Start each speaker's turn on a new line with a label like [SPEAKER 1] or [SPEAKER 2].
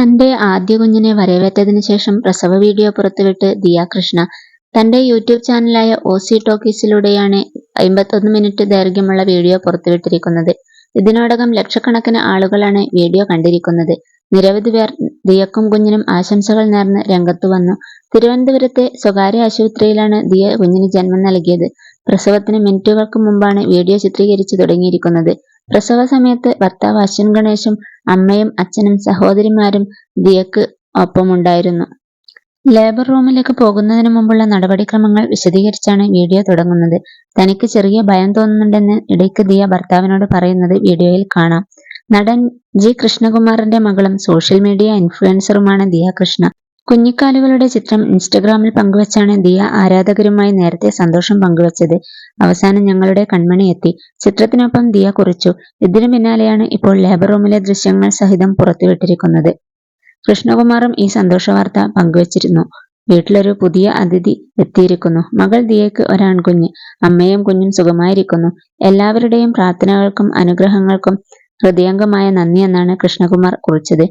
[SPEAKER 1] തന്റെ ആദ്യ കുഞ്ഞിനെ വരവേറ്റതിനു ശേഷം പ്രസവ വീഡിയോ പുറത്തുവിട്ട് ദിയ കൃഷ്ണ. തന്റെ യൂട്യൂബ് ചാനലായ ഓസി ടോക്കീസിലൂടെയാണ് അമ്പത്തൊന്ന് മിനിറ്റ് ദൈർഘ്യമുള്ള വീഡിയോ പുറത്തുവിട്ടിരിക്കുന്നത്. ഇതിനോടകം ലക്ഷക്കണക്കിന് ആളുകളാണ് വീഡിയോ കണ്ടിരിക്കുന്നത്. നിരവധി പേർ ദിയക്കും കുഞ്ഞിനും ആശംസകൾ നേർന്ന് രംഗത്തു വന്നു. തിരുവനന്തപുരത്തെ സ്വകാര്യ ആശുപത്രിയിലാണ് ദിയ കുഞ്ഞിന് ജന്മം നൽകിയത്. പ്രസവത്തിന് മിനിറ്റുകൾക്ക് മുമ്പാണ് വീഡിയോ ചിത്രീകരിച്ചു തുടങ്ങിയിരിക്കുന്നത്. പ്രസവ സമയത്ത് ഭർത്താവ് അശ്വൻ ഗണേശും അമ്മയും അച്ഛനും സഹോദരിമാരും ദിയക്ക് ഒപ്പമുണ്ടായിരുന്നു. ലേബർ റൂമിലേക്ക് പോകുന്നതിന് മുമ്പുള്ള നടപടിക്രമങ്ങൾ വിശദീകരിച്ചാണ് വീഡിയോ തുടങ്ങുന്നത്. തനിക്ക് ചെറിയ ഭയം തോന്നുന്നുണ്ടെന്ന് ഇടയ്ക്ക് ദിയ ഭർത്താവിനോട് പറയുന്നത് വീഡിയോയിൽ കാണാം. നടൻ ജി കൃഷ്ണകുമാറിന്റെ മകളും സോഷ്യൽ മീഡിയ ഇൻഫ്ലുവൻസറുമാണ് ദിയ കൃഷ്ണ. കുഞ്ഞിക്കാലുകളുടെ ചിത്രം ഇൻസ്റ്റഗ്രാമിൽ പങ്കുവച്ചാണ് ദിയ ആരാധകരുമായി നേരത്തെ സന്തോഷം പങ്കുവച്ചത്. അവസാനം ഞങ്ങളുടെ കൺമണി എത്തി. ചിത്രത്തിനൊപ്പം ദിയ കുറിച്ചു. ഇതിനു പിന്നാലെയാണ് ഇപ്പോൾ ലേബർ റൂമിലെ ദൃശ്യങ്ങൾ സഹിതം പുറത്തുവിട്ടിരിക്കുന്നത്. കൃഷ്ണകുമാറും ഈ സന്തോഷ വാർത്ത പങ്കുവച്ചിരുന്നു. വീട്ടിലൊരു പുതിയ അതിഥി എത്തിയിരിക്കുന്നു. മകൾ ദിയയ്ക്ക് ഒരാൺകുഞ്ഞ്. അമ്മയും കുഞ്ഞും സുഖമായിരിക്കുന്നു. എല്ലാവരുടെയും പ്രാർത്ഥനകൾക്കും അനുഗ്രഹങ്ങൾക്കും ഹൃദയംഗമായ നന്ദി എന്നാണ് കൃഷ്ണകുമാർ കുറിച്ചത്.